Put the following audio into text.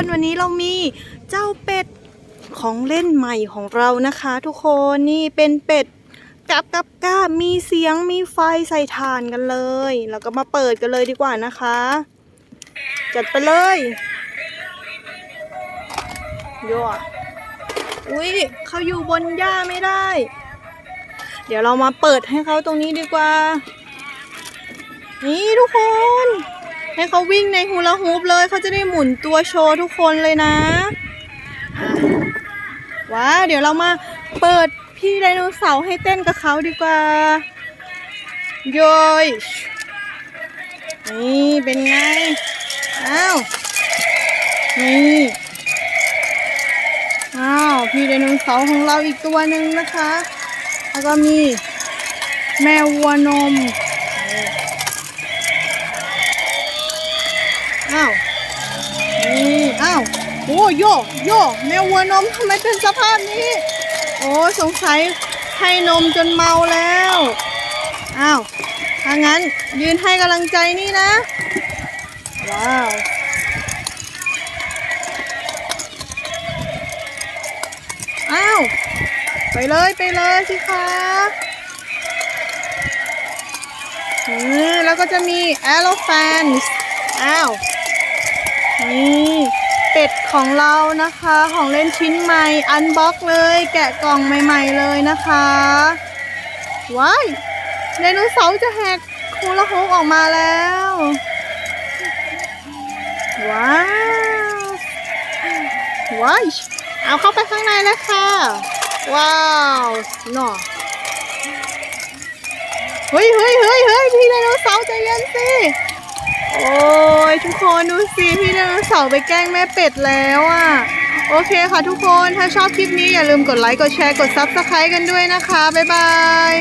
นวันนี้เรามีเจ้าเป็ดของเล่นใหม่ของเรานะคะ ทุกคนนี่เป็นเป็ดกับกับก้ามีเสียงมีไฟใส่ถ่านกันเลยแล้วก็มาเปิดกันเลยดีกว่านะคะ จัดไปเลยโย่อุ้ยเขาอยู่บนหญ้าไม่ได้ เดี๋ยวเรามาเปิดให้เขาตรงนี้ดีกว่า นี่ทุกคน ให้เขาวิ่งในฮูลาฮูปเลยเขาจะได้หมุนตัวโชว์ทุกคนเลยนะว้าเดี๋ยวเรามาเปิดพี่ไดโนเสาร์ให้เต้นกับเขาดีกว่าโยยนี่เป็นไง อ้าว นี่อ้าวพี่ไดโนเสาร์ของเราอีกตัวหนึ่งนะคะ แล้วก็มีแมววัวนม โอ้โยกโยกแมววัวนมทำไมเป็นสภาพนี้ โอ้สงสัยให้นมจนเมาแล้วอ้าวถ้างั้นยืนให้กำลังใจนี่นะ ว้าวอ้าวไปเลยไปเลยสิคะนี่แล้วก็จะมี elephant อ้าว นี่เป็ด ของเรานะคะของเล่นชิ้นใหม่อันบ็อกเลย แกะกล่องใหม่ ๆ เลยนะคะว้ายไดโนเสาร์จะแหกคูละโฮกออกมาแล้ว ว้าวว้ายเอาเข้าไปข้างในแล้วค่ะ ว้าวหน่อเฮ้ยเฮ้ยเฮ้ยเฮ้ยพี่ไดโนเสาร์ใจเย็นสิ ทุกคนดูสิพี่ไดโนเสาร์ไปแกล้งแม่เป็ดแล้วอะ โอเคค่ะทุกคนถ้าชอบคลิปนี้อย่าลืมกดไลค์ กดแชร์ กดซับสไครต์กันด้วยนะคะ บ๊ายบาย